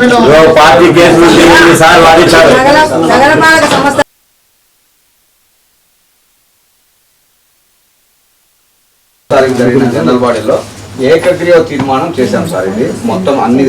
Party కేసులు ఎన్నిసార్లు వాదించారు నగర నగరపాలక సంస్థ తారీఖు జరిగిన జనరల్ బాడీలో ఏకగ్రీవ తీర్మానం చేశాం సార్ ఇది. మొత్తం అన్ని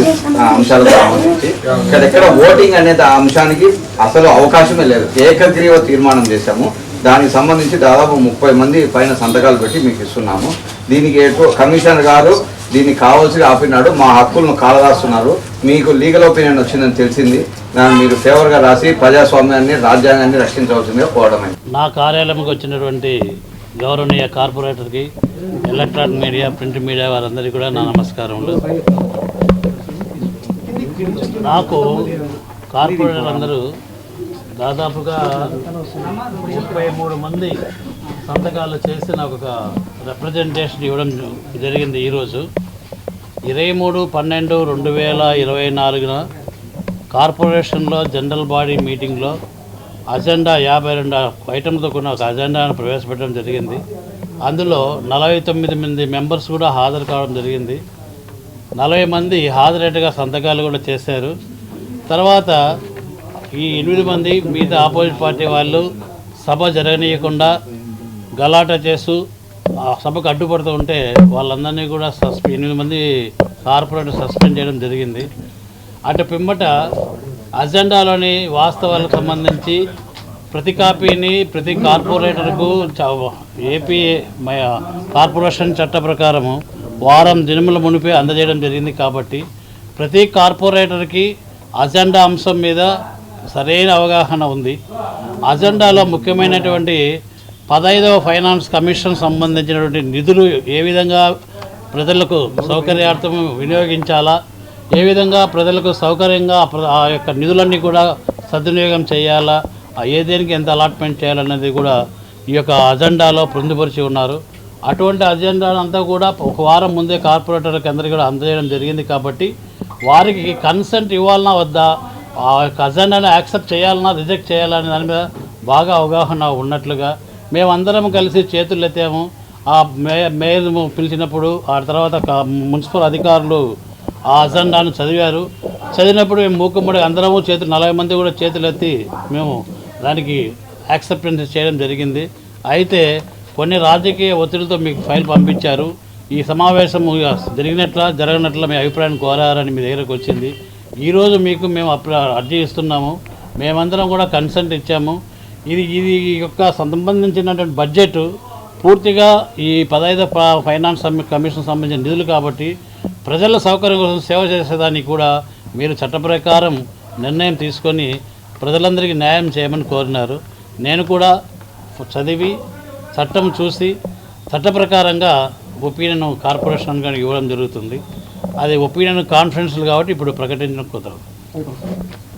అంశాలకు సంబంధించి. ఇక్కడెక్కడ ఓటింగ్ అనేది ఆ అంశానికి అసలు అవకాశమే లేదు. ఏకగ్రీవ తీర్మానం చేశాము. దానికి సంబంధించి దాదాపు ముప్పై మంది పైన సంతకాలు పెట్టి మీకు ఇస్తున్నాము. దీనికి కమిషనర్ గారు దీనికి కావాల్సి ఆపినాడు. మా హక్కులను కాలరాస్తున్నారు మీకు లీగల్ ఒపీనియన్ వచ్చిందని తెలిసింది. దాన్ని మీరు ఫేవర్గా రాసి ప్రజాస్వామ్యాన్ని రాజ్యాంగాన్ని రక్షించవలసిందిగా కోవడమే నా కార్యాలయంకి వచ్చినటువంటి గౌరవనీయ కార్పొరేటర్కి ఎలక్ట్రానిక్ మీడియా ప్రింట్ మీడియా వారందరికీ కూడా నా నమస్కారములు. నాకు కార్పొరేటర్ అందరూ దాదాపుగా ముప్పై మూడు మంది సంతకాలు చేసి నాకు ఒక రిప్రజెంటేషన్ ఇవ్వడం జరిగింది ఈరోజు. ఇరవై మూడు పన్నెండు రెండు వేల ఇరవై నాలుగున కార్పొరేషన్లో జనరల్ బాడీ మీటింగ్లో అజెండా యాభై రెండు ఐటమ్తో కూడిన ఒక అజెండాను ప్రవేశపెట్టడం జరిగింది. అందులో నలభై తొమ్మిది మంది మెంబర్స్ కూడా హాజరు కావడం జరిగింది. నలభై మంది హాజరేటుగా సంతకాలు కూడా చేశారు. తర్వాత ఈ ఎనిమిది మంది మిగతా ఆపోజిట్ పార్టీ వాళ్ళు సభ జరగనీయకుండా గలాట చేస్తూ ఆ సభకు అడ్డుపడుతూ ఉంటే వాళ్ళందరినీ కూడా సస్పెండ్ ఎనిమిది మంది కార్పొరేటర్ సస్పెండ్ చేయడం జరిగింది. అటు పిమ్మట అజెండాలోని వాస్తవాలకు సంబంధించి ప్రతి కాపీని ప్రతి కార్పొరేటర్కు ఏపీ కార్పొరేషన్ చట్ట ప్రకారము వారం దినముల మునిపే అందజేయడం జరిగింది కాబట్టి ప్రతి కార్పొరేటర్కి అజెండా అంశం మీద సరైన అవగాహన ఉంది. అజెండాలో ముఖ్యమైనటువంటి పదహైదవ ఫైనాన్స్ కమిషన్ సంబంధించినటువంటి నిధులు ఏ విధంగా ప్రజలకు సౌకర్యార్థం వినియోగించాలా? ఏ విధంగా ప్రజలకు సౌకర్యంగా ఆ ప్ర- ఆ యొక్క నిధులన్నీ కూడా సద్వినియోగం చేయాలా? ఏ దేనికి ఎంత అలాట్మెంట్ చేయాలన్నది కూడా ఈ యొక్క అజెండాలో పొందుపరిచి ఉన్నారు. అటువంటి అజెండా అంతా కూడా ఒక వారం ముందే కార్పొరేటర్కి అందరికీ కూడా అందజేయడం జరిగింది కాబట్టి వారికి కన్సెంట్ ఇవ్వాలన్నా వద్దా? ఆ యొక్క అజెండాను యాక్సెప్ట్ చేయాలన్నా రిజెక్ట్ చేయాలనే దాని మీద బాగా అవగాహన ఉన్నట్లుగా మేమందరం కలిసి చేతులు ఎత్తాము ఆ మే మేయర్ పిలిచినప్పుడు ఆ తర్వాత మున్సిపల్ అధికారులు ఆ అజెండాను చదివారు. చదివినప్పుడు మేము మూకుమ్మడి అందరము చేతులు నలభై మంది కూడా చేతులు ఎత్తి మేము దానికి యాక్సెప్టెన్స్ చేయడం జరిగింది. అయితే కొన్ని రాజకీయ ఒత్తిడితో మీకు ఫైల్ పంపించారు. ఈ సమావేశం జరిగినట్ల జరగనట్ల మీ అభిప్రాయం కోరారని మీ దగ్గరకు వచ్చింది. ఈరోజు మీకు మేము అప్ అర్జీ ఇస్తున్నాము. మేమందరం కూడా కన్సెంట్ ఇచ్చాము. ఇది ఇది యొక్క సంబంధించినటువంటి బడ్జెట్ పూర్తిగా ఈ పదహైదు ఫైనాన్స్ కమిషన్ సంబంధించిన నిధులు కాబట్టి ప్రజల సౌకర్యం కోసం సేవ చేసేదానికి కూడా మీరు చట్ట ప్రకారం నిర్ణయం తీసుకొని ప్రజలందరికీ న్యాయం చేయమని కోరినారు. నేను కూడా చదివి చట్టం చూసి చట్ట ప్రకారంగా ఒపీనియన్ కార్పొరేషన్ కానీ ఇవ్వడం జరుగుతుంది. అది ఒపీనియన్ కాన్ఫరెన్స్లు కాబట్టి ఇప్పుడు ప్రకటించడం కుదరదు.